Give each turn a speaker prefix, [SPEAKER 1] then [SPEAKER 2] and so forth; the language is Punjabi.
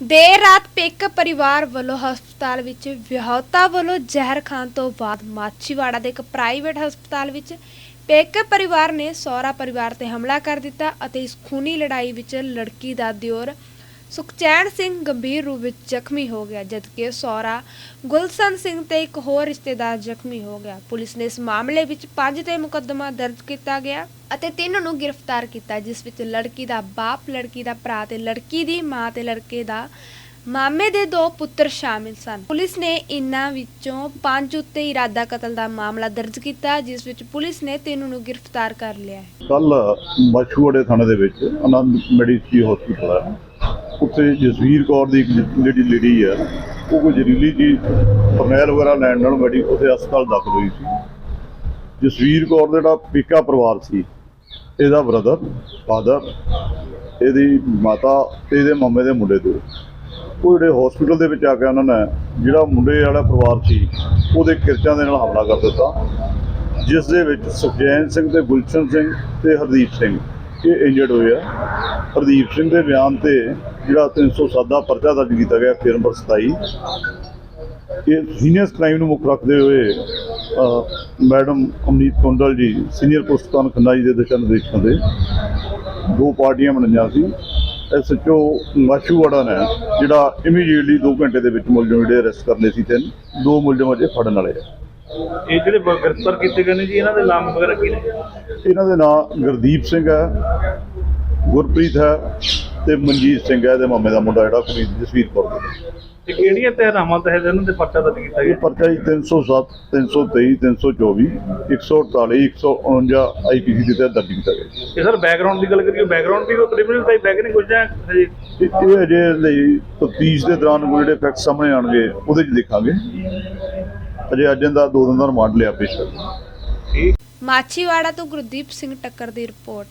[SPEAKER 1] ਦੇਰ ਰਾਤ ਪੇਕ ਪਰਿਵਾਰ ਵੱਲੋਂ ਹਸਪਤਾਲ ਵਿੱਚ ਵਿਆਹੁਤਾ ਵੱਲੋਂ ਜ਼ਹਿਰ ਖਾਣ ਤੋਂ ਬਾਅਦ ਮਾਛੀਵਾੜਾ ਦੇ ਇੱਕ ਪ੍ਰਾਈਵੇਟ ਹਸਪਤਾਲ ਵਿੱਚ ਪੇਕ ਪਰਿਵਾਰ ਨੇ ਸਹੁਰਾ ਪਰਿਵਾਰ ਤੇ ਹਮਲਾ ਕਰ ਦਿੱਤਾ ਅਤੇ ਇਸ ਖੂਨੀ ਲੜਾਈ ਵਿੱਚ ਲੜਕੀ ਦਾ ਦਿਓਰ ਸੁਖਚੈਨ ਸਿੰਘ ਗੰਭੀਰ ਰੂਪ ਵਿੱਚ ਜ਼ਖਮੀ ਹੋ ਗਿਆ, ਜਦਕਿ ਸਹੁਰਾ ਗੁਲਸ਼ਨ ਸਿੰਘ ਤੇ ਇੱਕ ਹੋਰ ਰਿਸ਼ਤੇਦਾਰ ਜ਼ਖਮੀ ਹੋ ਗਿਆ। ਪੁਲਿਸ ਨੇ ਇਸ ਮਾਮਲੇ ਵਿੱਚ ਪੰਜ ਤੇ ਮੁਕੱਦਮਾ ਦਰਜ ਕੀਤਾ ਗਿਆ ਅਤੇ ਤਿੰਨ ਨੂੰ ਗ੍ਰਿਫਤਾਰ ਕੀਤਾ, ਜਿਸ ਵਿੱਚ ਲੜਕੀ ਦਾ ਬਾਪ, ਲੜਕੀ ਦਾ ਭਰਾ ਤੇ ਲੜਕੀ ਦੀ ਮਾਂ ਤੇ ਲੜਕੇ ਦਾ ਮਾਮੇ ਦੇ ਦੋ ਪੁੱਤਰ ਸ਼ਾਮਿਲ ਸਨ। ਪੁਲਿਸ ਨੇ ਇਨ੍ਹਾਂ ਵਿੱਚੋਂ ਪੰਜ ਉੱਤੇ ਇਰਾਦਾ ਕਤਲ ਦਾ ਮਾਮਲਾ ਦਰਜ ਕੀਤਾ, ਜਿਸ ਵਿੱਚ ਪੁਲਿਸ ਨੇ ਤਿੰਨ ਨੂੰ ਗ੍ਰਿਫਤਾਰ ਕਰ ਲਿਆ ਹੈ।
[SPEAKER 2] ਕੱਲ ਮਸ਼ਹੂੜੇ ਥਾਣੇ ਦੇ ਵਿੱਚ ਆਨੰਦ ਮੈਡੀਸੀ ਹਸਪੀਟਲ ਹੈ। ਉੱਥੇ ਜਸਵੀਰ ਕੌਰ ਦੀ ਇੱਕ ਜਿਹੜੀ ਲੇਡੀ ਹੈ ਉਹ ਕੋਈ ਜ਼ਹਿਰੀਲੀ ਜੀ ਫਰਨੈਲ ਵਗੈਰਾ ਲੈਣ ਨਾਲ ਮੈਡੀ ਉੱਥੇ ਹਸਪਤਾਲ ਦਾਖਲ ਹੋਈ ਸੀ। ਜਸਵੀਰ ਕੌਰ ਦਾ ਜਿਹੜਾ ਪੀਕਾ ਪਰਿਵਾਰ ਸੀ, ਇਹਦਾ ਬ੍ਰਦਰ ਫਾਦਰ ਇਹਦੀ ਮਾਤਾ ਤੇ ਇਹਦੇ ਮਾਮੇ ਦੇ ਮੁੰਡੇ ਦੋ। ਉਹ ਜਿਹੜੇ ਹਸਪੀਟਲ ਦੇ ਵਿੱਚ ਆ ਕੇ ਉਹਨਾਂ ਨੇ ਜਿਹੜਾ ਮੁੰਡੇ ਵਾਲਾ ਪਰਿਵਾਰ ਸੀ, ਉਹਦੇ ਕਿਰਚਾਂ ਦੇ ਨਾਲ ਹਮਲਾ ਕਰ ਦਿੱਤਾ। ਜਿਸ ਦੇ ਵਿੱਚ ਸੁਖਜੈਨ ਸਿੰਘ ਤੇ ਗੁਲਸ਼ਨ ਸਿੰਘ ਤੇ ਹਰਦੀਪ ਸਿੰਘ, ਇਹ ਇੰਜਰਡ ਹੋਏ ਆ। ਹਰਦੀਪ ਸਿੰਘ ਦੇ ਬਿਆਨ ਤੇ ਜਿਹੜਾ 307 ਦਾ ਪਰਚਾ ਦਰਜ ਕੀਤਾ ਗਿਆ ਫਿਰ ਨੰਬਰ 27 ਇਹ ਸੀਨੀਅਰ ਕ੍ਰਾਈਮ ਨੂੰ ਮੁੱਖ ਰੱਖਦੇ ਹੋਏ ਮੈਡਮ ਅਮਨੀਤ ਕੁੰਡਲ ਜੀ ਸੀਨੀਅਰ ਪੁਸਤਕਾਂ ਖੰਨਾ ਜੀ ਦੇ ਦਿਸ਼ਾ ਨਿਰਦੇਸ਼ਾਂ ਦੇ। ਦੋ ਪਾਰਟੀਆਂ ਬਣੀਆਂ ਸੀ। ਐਸਐਚਓ ਮਾਸ਼ੂਵਾੜਾ ਨੇ ਜਿਹੜਾ ਇਮੀਡੀਏਟਲੀ 2 ਘੰਟੇ ਦੇ ਵਿੱਚ ਮੁਲਜ਼ਮ ਜਿਹੜੇ ਅਰੈਸਟ ਕਰਨੇ ਸੀ ਤਿੰਨ ਦੋ ਮੁਲਜ਼ਮ ਅਜੇ ਫੜਨ ਵਾਲੇ ਆ।
[SPEAKER 3] ਇਹ ਜਿਹੜੇ ਗ੍ਰਿਫਤਾਰ ਕੀਤੇ ਗਏ ਨੇ ਜੀ ਇਹਨਾਂ ਦੇ ਨਾਮ ਵਗੈਰਾ ਕੀ ਨੇ?
[SPEAKER 2] ਇਹਨਾਂ ਦੇ ਨਾਮ ਗੁਰਦੀਪ ਸਿੰਘ ਹੈ। ਗੁਰਪ੍ਰੀਤ ਹੈ ਤੇ ਮਨਜੀਤ ਸਿੰਘ ਹੈ ਇਹਦੇ ਮਾਮੇ ਦਾ ਮੁੰਡਾ ਜਿਹੜਾ ਕੁੜੀ ਜਸਵੀਰ ਕੌਰ ਦਾ।
[SPEAKER 3] ਤੇ ਕਿਹੜੀਆਂ ਧਾਰਾਵਾਂ ਤਹਿਤ ਇਹਨਾਂ ਦੇ ਪਰਚਾ ਦਰਜ ਕੀਤਾ
[SPEAKER 2] ਇਹ
[SPEAKER 3] ਗਿਆ
[SPEAKER 2] ਪਰਚਾ ਜੀ 307 323 324 148 149 ਆਈਪੀਸੀ ਦੇ ਤਹਿਤ ਦਰਜ ਕੀਤਾ ਗਿਆ।
[SPEAKER 3] ਇਹ ਸਰ ਬੈਕਗ੍ਰਾਉਂਡ ਦੀ ਗੱਲ ਕਰੀਏ ਬੈਕਗ੍ਰਾਉਂਡ ਵੀ ਕੋਈ ਕ੍ਰਿਮੀਨਲ ਟਾਈਪ ਬੈਕ ਨਹੀਂ ਕੁਝ ਜਾਂ ਹਜੇ?
[SPEAKER 2] ਇਹ ਇਹ ਅਜੇ ਲਈ ਤਫਤੀਸ਼ ਦੇ ਦੌਰਾਨ ਕੋਈ ਜਿਹੜੇ ਫੈਕਟ ਸਾਹਮਣੇ ਆਣਗੇ ਉਹਦੇ 'ਚ ਦੇਖਾਂਗੇ। ਅਜੇ ਅੱਜ ਦਾ ਦੋ ਦਿਨ ਦਾ ਰਿਮਾਂਡ ਲਿਆ ਪੇਸ਼ ਕਰ
[SPEAKER 1] ਮਾਛੀਵਾੜਾ ਤੋਂ ਗੁਰਦੀਪ ਸਿੰਘ ਟੱਕਰ ਦੀ ਰਿਪੋਰਟ।